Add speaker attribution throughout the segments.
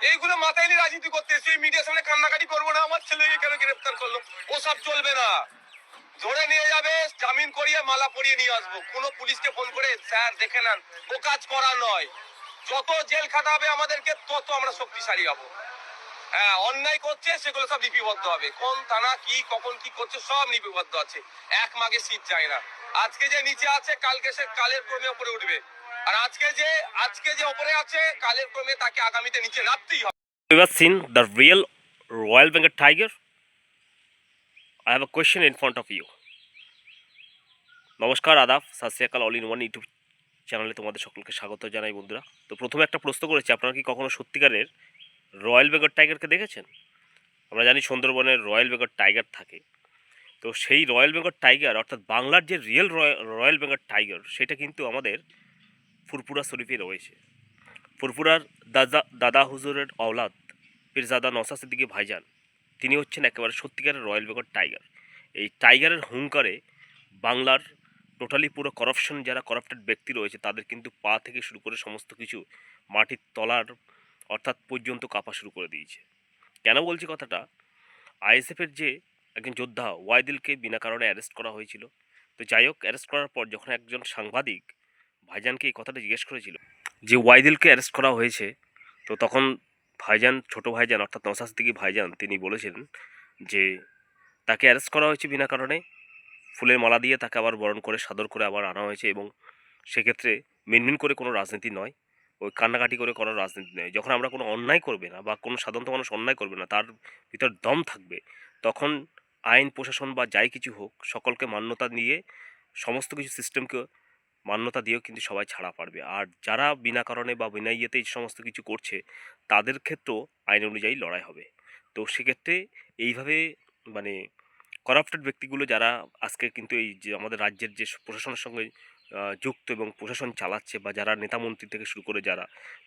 Speaker 1: এইগুলো মাথায় নিয়ে রাজনীতি করতে এসে মিডিয়ার সামনে কান্নাকাটি করব না, আমার ছেলেকে কেন গ্রেফতার করল? ওসব চলবে না। ধরে নিয়ে যাবে, জামিন করিয়ে মালা পরিয়ে নিয়ে আসব। কোনো পুলিশকে ফোন করে, স্যার, দেখে নেন, ও কাজ করা নয়। যত জেল খাটাবে আমাদেরকে, তত আমরা শক্তিশালী হব। হ্যাঁ অন্যায় করছে, সেগুলো সব লিপিবদ্ধ হবে। কোন থানা, কি, কখন, কি করছে, সব লিপিবদ্ধ আছে। এক মাগে সিট যায় না। আজকে যে নিচে আছে, কালকে সে কালের ক্রমে উপরে উঠবে। আর আজকে যে আজকে যে উপরে আছে, কালের ক্রমে তাকে আগামীতে নিচে নামতেই হবে
Speaker 2: You have seen the real Royal Bengal tiger? I have a question in front of you. নমস্কার, আদাব, সাসিয়াকাল অল ইন ওয়ান ইউটিউব চ্যানেলে তোমাদের সকলকে স্বাগত জানাই বন্ধুরা তো প্রথমে একটা প্রশ্ন করেছি, আপনারা কি কখনো সত্যিকারের রয়্যাল বেঙ্গল টাইগারকে দেখেছেন আমরা জানি সুন্দরবনের রয়্যাল বেঙ্গল টাইগার থাকে তো সেই রয়্যাল বেঙ্গল টাইগার অর্থাৎ বাংলার যে রিয়েল রয়্যাল বেঙ্গল টাইগার সেটা কিন্তু আমাদের ফুরপুরা শরীফে রয়েছে। ফুরপুরার দাদা দাদা হুজুরের অওলাদ পীরজাদা নসা সিদ্দিকি ভাইজান, তিনি হচ্ছেন একেবারে সত্যিকারের রয়্যাল বেঙ্গল টাইগার। এই টাইগারের হুঙ্কারে বাংলার টোটালি পুরো করাপশন যারা করাপ্টেড ব্যক্তি রয়েছে, তাদের কিন্তু পা থেকে শুরু করে সমস্ত কিছু মাটির তলার অর্থাৎ পর্যন্ত কাঁপা শুরু করে দিয়েছে। কেন বলছি কথাটা? আইএসএফের যে একজন যোদ্ধা ওয়াইদিলকে বিনা কারণে অ্যারেস্ট করা হয়েছিল। তো যাই হোক অ্যারেস্ট করার পর যখন একজন সাংবাদিক ভাইজানকে এই কথাটা জিজ্ঞেস করেছিল যে ওয়াইদিলকে অ্যারেস্ট করা হয়েছে। তো তখন ভাইজান, ছোট ভাইজান, অর্থাৎ নসাস দিকে ভাইজান, তিনি বলেছিলেন যে তাকে অ্যারেস্ট করা হয়েছে বিনা কারণে। ফুলের মালা দিয়ে তাকে আবার বরণ করে, সাদর করে আবার আনা হয়েছে এবং সেক্ষেত্রে মিনমিন করে কোনো রাজনীতি নয়, ওই কান্নাকাটি করে কোনো রাজনীতি নয়। যখন আমরা কোনো অন্যায় করবে না বা কোনো সাধারণত মানুষ অন্যায় করবে না, তার ভিতর দম থাকবে, তখন আইন, প্রশাসন বা যাই কিছু হোক, সকলকে মান্যতা নিয়ে সমস্ত কিছু সিস্টেমকে মান্যতা দিয়েও কিন্তু সবাই ছাড়া পারবে। আর যারা বিনা কারণে বা বিনা ইয়েতে এই সমস্ত কিছু করছে, তাদের ক্ষেত্রেও আইন অনুযায়ী লড়াই হবে। তো সেক্ষেত্রে এইভাবে মানে করাপ্টেড ব্যক্তিগুলো যারা আজকে কিন্তু এই যে আমাদের রাজ্যের যে প্রশাসনের সঙ্গে যুক্ত এবং প্রশাসন চালাচ্ছে বা যারা নেতা মন্ত্রী থেকে শুরু করে যারা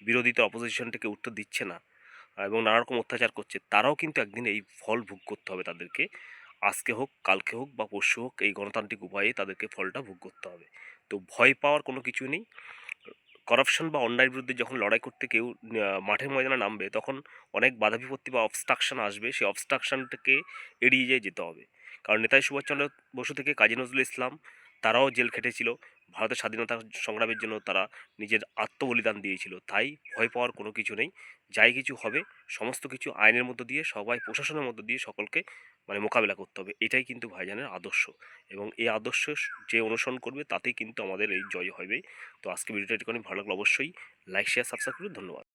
Speaker 2: বিরোধীতে অপোজিশন থেকে উত্তর দিচ্ছে না, এবং নানা রকম অত্যাচার করছে, তারাও কিন্তু একদিন এই ফল ভোগ করতে হবে তাদেরকে। আজকে হোক, কালকে হোক বা পরশু হোক এই গণতান্ত্রিক উপায়ে তাদেরকে ফলটা ভোগ করতে হবে। তো ভয় পাওয়ার কোনো কিছু নেই। করাপশন বা অন্যায়ের বিরুদ্ধে যখন লড়াই করতে কেউ মাঠে মাঠের ময়দানে নামবে, তখন অনেক বাধা বিপত্তি বা অবস্ট্রাকশন আসবে। সেই অবস্ট্রাকশনটাকে এড়িয়ে যেতে হবে। কারণ নেতাজি সুভাষচন্দ্র বসু থেকে কাজী নজরুল ইসলাম তারাও জেল খেটেছিল। ভারতের স্বাধীনতা সংগ্রামের জন্য তারা নিজের আত্মবলিদান দিয়েছিল। তাই ভয় পাওয়ার কোনো কিছু নেই। যাই কিছু হবে, সমস্ত কিছু আইনের মধ্য দিয়ে, সবাই প্রশাসনের মধ্য দিয়ে সকলকে মানে মোকাবিলা করতে হবে। এটাই কিন্তু ভাইজানের আদর্শ। এবং এই আদর্শ যে অনুসরণ করবে, তাতেই কিন্তু আমাদের এই জয় হবে। তো আজকে ভিডিওটা একটুখানি ভালো লাগল অবশ্যই লাইক, শেয়ার সাবস্ক্রাইব করুন। ধন্যবাদ।